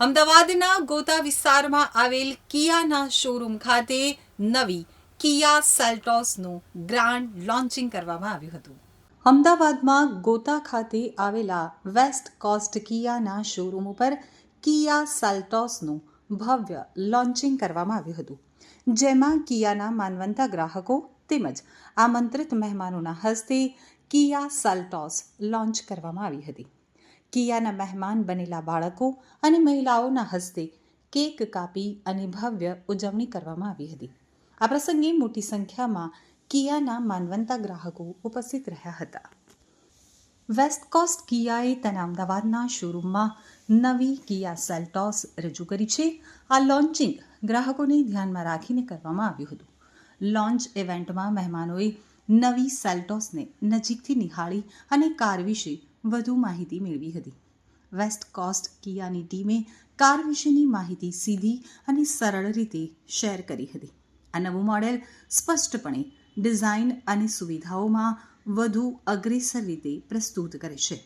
અમદાવાદના ગોતા વિસ્તારમાં આવેલ કિયાના શોરૂમ ખાતે નવી કિયા સેલ્ટોસનું ગ્રાન્ડ લોન્ચિંગ કરવામાં આવ્યું હતું. અમદાવાદમાં ગોતા ખાતે આવેલા વેસ્ટ કોસ્ટ કિયાના શોરૂમ ઉપર કિયા સેલ્ટોસનું ભવ્ય લોન્ચિંગ કરવામાં આવ્યું હતું. જેમાં કિયાના માનવંતા ગ્રાહકો તેમજ આમંત્રિત મહેમાનોના હસ્તે કિયા સેલ્ટોસ લોન્ચ કરવામાં આવી હતી. કિયાના મહેમાન બનેલા બાળકો અને મહિલાઓના હસ્તે કેક કાપી અને ભવ્ય ઉજવણી કરવામાં આવી હતી. આ પ્રસંગે મોટી સંખ્યામાં કિયાના માનવંતા ગ્રાહકો ઉપસ્થિત રહ્યા હતા. વેસ્ટ કોસ્ટ કિયાએ તેના અમદાવાદના શોરૂમમાં નવી કિયા સેલ્ટોસ રજૂ કરી છે. આ લોન્ચિંગ ગ્રાહકોને ધ્યાનમાં રાખીને કરવામાં આવ્યું હતું. લોન્ચ ઇવેન્ટમાં મહેમાનોએ નવી સેલ્ટોસને નજીકથી નિહાળી અને કાર વિશે વધુ માહિતી મેળવી હતી. વેસ્ટ કોસ્ટ કિયાની ટીમે કાર વિશેની માહિતી સીધી અને સરળ રીતે શેર કરી હતી. આ નવું મોડેલ સ્પષ્ટપણે ડિઝાઇન અને સુવિધાઓમાં વધુ અગ્રેસર રીતે પ્રસ્તુત કરે છે,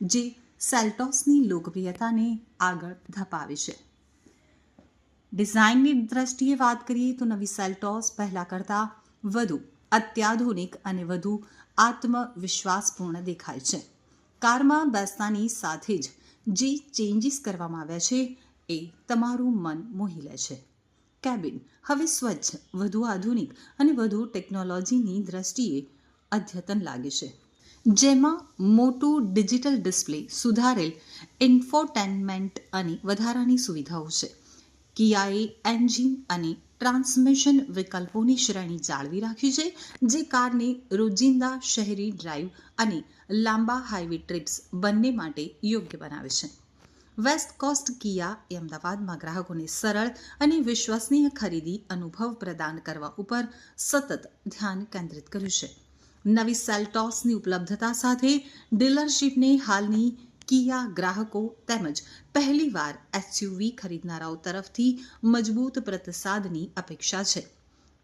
જે સેલ્ટોસની લોકપ્રિયતાને આગળ ધપાવે છે. ડિઝાઇનની દ્રષ્ટિએ વાત કરીએ તો નવી સેલ્ટોસ પહેલાં કરતાં વધુ અત્યાધુનિક અને વધુ આત્મવિશ્વાસપૂર્ણ દેખાય છે. કારમાં બેસતાની સાથે જ જે ચેન્જીસ કરવામાં આવ્યા છે એ તમારું મન મોહી લે છે. કેબિન હવે સ્વચ્છ, વધુ આધુનિક અને વધુ ટેકનોલોજીની દ્રષ્ટિએ અદ્યતન લાગે છે. જેમાં મોટું ડિજિટલ ડિસ્પ્લે સુધારેલ ઇન્ફોટેનમેન્ટ અને વધારાની સુવિધાઓ છે. કિયાએ એન્જિન અને ટ્રાન્સમિશન વિકલ્પોની શ્રેણી જાળવી રાખી છે, જે કારને રોજિંદા શહેરી ડ્રાઈવ અને લાંબા હાઈવે ટ્રીપ્સ બંને માટે યોગ્ય બનાવે છે. વેસ્ટ કોસ્ટ કિયા એ અમદાવાદમાં ગ્રાહકોને સરળ અને વિશ્વસનીય ખરીદી અનુભવ પ્રદાન કરવા ઉપર સતત ધ્યાન કેન્દ્રિત કર્યું છે. નવી સેલટોસની ઉપલબ્ધતા સાથે ડીલરશીપને હાલની કિયા ગ્રાહકો તેમજ પહેલીવાર એસયુવી ખરીદનારાઓ તરફથી મજબૂત પ્રતિસાદની અપેક્ષા છે.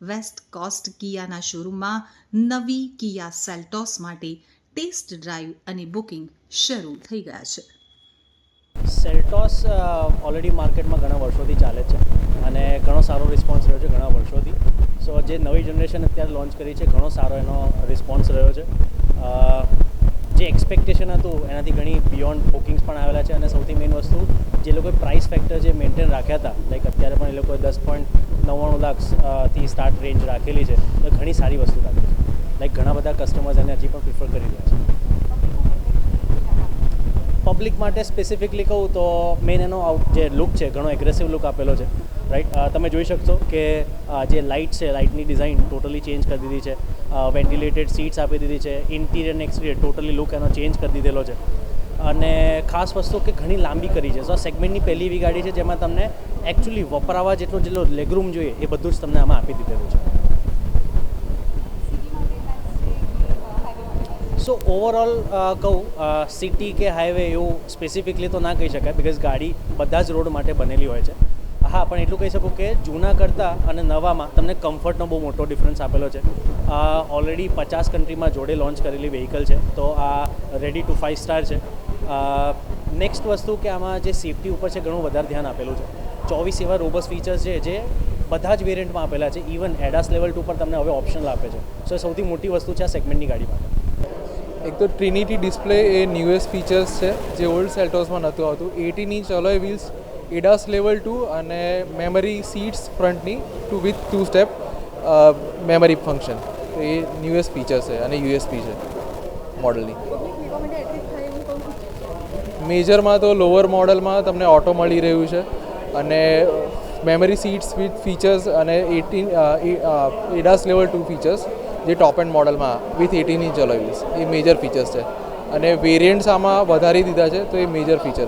વેસ્ટ કોસ્ટ કિયાના શોરૂમમાં નવી કિયા સેલ્ટોસ માટે ટેસ્ટ ડ્રાઈવ અને બુકિંગ શરૂ થઈ ગયા છે. સેલ્ટોસ ઓલરેડી માર્કેટમાં ઘણા વર્ષોથી ચાલે છે અને ઘણો સારો રિસ્પોન્સ રહ્યો છે ઘણા વર્ષોથી. સો જે નવી જનરેશન અત્યારે લોન્ચ કરી છે, ઘણો સારો એનો રિસ્પોન્સ રહ્યો છે. જે એક્સપેક્ટેશન હતું, એનાથી ઘણી બિયોન્ડ બુકિંગ્સ પણ આવેલા છે. અને સૌથી મેઇન વસ્તુ, જે લોકોએ પ્રાઇસ ફેક્ટર જે મેન્ટેન રાખ્યા હતા લાઈક અત્યારે પણ એ લોકોએ દસ પોઈન્ટ નવ્વાણું લાખથી સ્ટાર્ટ રેન્જ રાખેલી છે. તો ઘણી સારી વસ્તુ રાખી છે. લાઈક ઘણા બધા કસ્ટમર્સ એને હજી પણ પ્રિફર કરી રહ્યા છે. પબ્લિક માટે સ્પેસિફિકલી કહું તો મેન એનો આઉટ જે લુક છે, ઘણો એગ્રેસિવ લુક આપેલો છે. રાઈટ તમે જોઈ શકશો કે જે લાઇટ છે લાઇટની ડિઝાઇન ટોટલી ચેન્જ કરી દીધી છે. વેન્ટિલેટેડ સીટ્સ આપી દીધી છે. ઇન્ટિરિયર એક્સટિરિયર ટોટલી લુક એનો ચેન્જ કરી દીધેલો છે. અને ખાસ વસ્તુ કે ઘણી લાંબી કરી છે. સો સેગમેન્ટની પહેલી એવી ગાડી છે જેમાં તમને એકચ્યુઅલી વપરાવા જેટલો જેટલો લેગરૂમ જોઈએ એ બધું જ તમને આમાં આપી દીધેલું છે. સો ઓવરઓલ કહું સિટી કે હાઈવે એવું સ્પેસિફિકલી તો ના કહી શકાય બિકોઝ ગાડી બધા જ રોડ માટે બનેલી હોય છે. હા, પણ એટલું કહી શકું કે જૂના કરતાં અને નવામાં તમને કમ્ફર્ટનો બહુ મોટો ડિફરન્સ આપેલો છે. આ ઓલરેડી પચાસ કન્ટ્રીમાં જોડે લોન્ચ કરેલી વ્હીકલ છે, તો આ રેડી ટુ ફાઇવ સ્ટાર છે. નેક્સ્ટ વસ્તુ કે આમાં જે સેફટી ઉપર છે ઘણું વધારે ધ્યાન આપેલું છે. ચોવીસ એવા રોબસ ફીચર્સ છે જે બધા જ વેરિયન્ટમાં આપેલા છે ઇવન એડાસ લેવલ ટુ પર તમને હવે ઓપ્શનલ આપે છે. સો સૌથી મોટી વસ્તુ છે આ સેગમેન્ટની ગાડી માટે. એક તો ટ્રિનિટી ડિસ્પ્લે એ ન્યુએસ્ટ ફીચર્સ છે, જે ઓલ્ડ સેલ્ટોસમાં નહોતું આવતું. Eighteen inch alloy wheels ADAS level two અને memory seats ફ્રન્ટની two with two step memory function તો એ ન્યુએસ ફીચર છે અને યુએસપી છે મોડલની મેજરમાં તો લોઅર મોડલમાં તમને ઓટો મળી રહ્યું છે અને મેમરી સીટ્સ વિથ ફીચર્સ અને eighteen ADAS level two features જે ટોપ એન્ડ મોડલમાં વિથ એટીન ઇંચ અલોય એ મેજર ફીચર્સ છે. અને વેરિયન્ટ્સ આમાં વધારી દીધા છે તો એ મેજર ફીચર